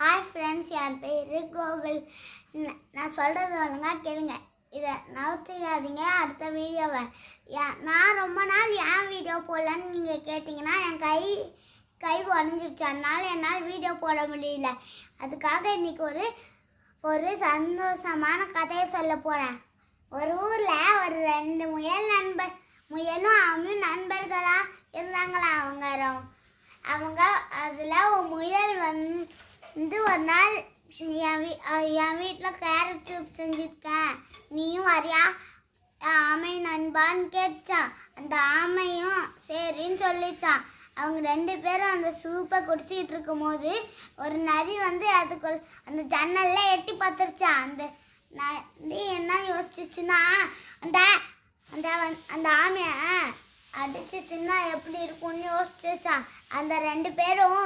Hi friends என் பேர் கோகுல். நான் சொல்கிறது ஒழுங்கா கேளுங்க. இதை நவுத்திடாதீங்க அடுத்த வீடியோவை ஏன் நான் ரொம்ப நாள் ஏன் வீடியோ போடலன்னு நீங்கள் கேட்டிங்கன்னா என் கை கை உடஞ்சிருச்சு அதனால என்னால் வீடியோ போட முடியல. அதுக்காக இன்னைக்கு ஒரு ஒரு சந்தோஷமான கதையை சொல்ல போகிறேன் ஒரு ஊரில் ஒரு ரெண்டு முயல் நண்பர் முயலும் அவனும் நண்பர்களாக இருந்தாங்களா? அவங்க அவங்க அதில் ஒரு முயல் வந்து ஒரு நாள் என் வீ என் வீட்டில் கேரட் சூப் செஞ்சுருக்கேன் நீயும் வரியா? ஆமை நண்பான்னு கேட்டான் அந்த ஆமையும் சரின்னு சொல்லிச்சான் அவங்க ரெண்டு பேரும் அந்த சூப்பை குடிச்சிக்கிட்டு இருக்கும்போது ஒரு நரி வந்து அதுக்கு அந்த ஜன்னல்ல எட்டி பார்த்துருச்சான் அந்த நரி என்ன யோசிச்சுன்னா அந்த அந்த வந்- அந்த ஆமையை அடிச்சு தின்னா எப்படி இருக்கும்னு யோசிச்சுச்சான் அந்த ரெண்டு பேரும்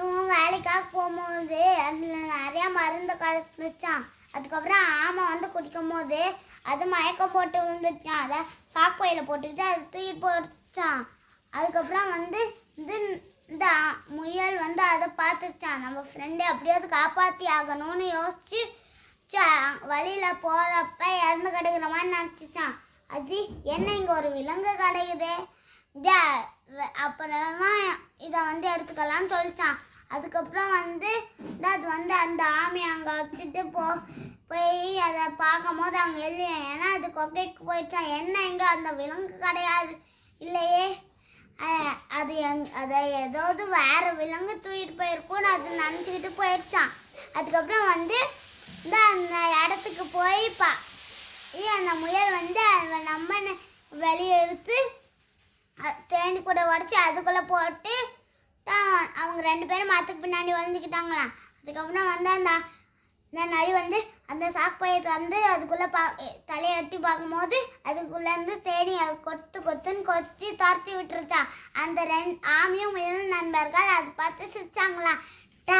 இவன் வேலைக்காக போகும்போது அதில் நிறையா மருந்து கலந்துச்சான் அதுக்கப்புறம் ஆமை வந்து குடிக்கும் போது அது மயக்கம் போட்டு விழுந்துச்சான் அதை சாக்குவையில் போட்டுக்கிட்டு அது தூக்கி போட்டுச்சான் அதுக்கப்புறம் வந்து இது இந்த முயல் வந்து அதை பார்த்துச்சான் நம்ம ஃப்ரெண்டை எப்படியாவது காப்பாற்றி ஆகணும்னு யோசிச்சு வழியில் போகிறப்ப இறந்து கிடக்குற மாதிரி நினச்சிச்சான் அது என்ன இங்கே ஒரு விலங்கு கிடைக்குது? இத வ- அப்புறமா இதை வந்து எடுத்துக்கலாம்னு சொல்லிச்சான் அதுக்கப்புறம் வந்து அது வந்து அந்த ஆமையை அங்கே வச்சுட்டு போ போய் அதை பார்க்கும் போது அங்கே இல்லையா. ஏன்னா அது கொக்கைக்கு போயிடுச்சான் என்ன இங்கே? அந்த விலங்கு கிடையாது. இல்லையே. அது எங் அதை ஏதாவது வேறு விலங்கு தூக்கிட்டு போயிருக்கும்னு அது நினச்சிக்கிட்டு போயிடுச்சான் அதுக்கப்புறம் வந்து இந்த அந்த இடத்துக்கு போய் பா ஏ, அந்த முயல் வந்து அதை நம்ம வெளியே எடுத்து தேனி கூட உடச்சி அதுக்குள்ளே போட்டு அவங்க ரெண்டு பேரும் மரத்துக்கு பின்னாடி வந்துக்கிட்டாங்களாம் அதுக்கப்புறம் வந்து அந்த இந்த நரி வந்து அந்த சாக்குப்பையை திறந்து அதுக்குள்ளே பா தலையை எட்டி பார்க்கும்போது அதுக்குள்ளேருந்து தேனி அது கொத்து கொத்துன்னு கொத்தி துரத்தி விட்டுருச்சான் அந்த ரெண்டு ஆமியும் முயலும் நண்பர்கள் அதை பார்த்து சிரிச்சாங்களாம் டே